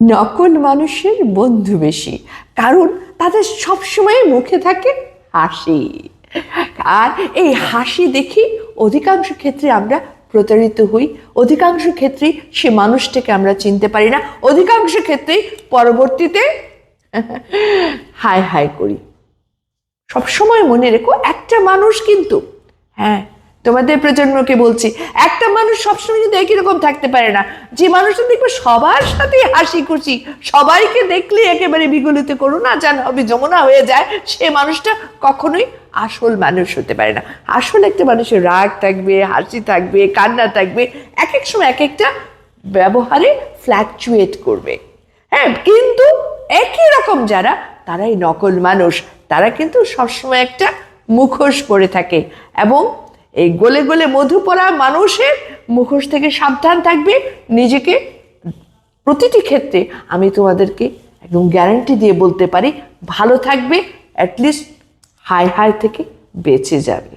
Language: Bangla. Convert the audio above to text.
নকল মানুষের বন্ধু বেশি, কারণ তাদের সবসময় মুখে থাকে হাসি। আর এই হাসি দেখি অধিকাংশ ক্ষেত্রে আমরা প্রতারিত হই, অধিকাংশ ক্ষেত্রেই সে মানুষটাকে আমরা চিনতে পারি না, অধিকাংশ ক্ষেত্রেই পরবর্তীতে হাই হাই করি। সবসময় মনে রেখো একটা মানুষ কিন্তু হ্যাঁ তোমাদের প্রজন্মকে বলছি, একটা মানুষ সবসময় কিন্তু একই রকম থাকতে পারে না, যে মানুষটা দেখবে সবার সাথে হাসি খুশি, সবাইকে দেখলে একেবারে বিগলিত করো না যেন হবে যমুনা হয়ে যায়, সে মানুষটা কখনোই আসল মানুষ হতে পারে না। আসল একটা মানুষের রাগ থাকবে, হাসি থাকবে, কান্না থাকবে এক এক সময় এক একটা ব্যবহারে ফ্ল্যাকচুয়েট করবে। হ্যাঁ কিন্তু একই রকম যারা, তারাই নকল মানুষ। তারা কিন্তু সবসময় একটা মুখোশ পরে থাকে এবং এই গলে গলে মধু পড়া মানুষের মুখোশ থেকে সাবধান থাকবে। নিজেকে প্রতিটি ক্ষেত্রে আমি তোমাদেরকে একদম গ্যারান্টি দিয়ে বলতে পারি, ভালো থাকবে অ্যাটলিস্ট হাই হাই থেকে বেঁচে যাবে।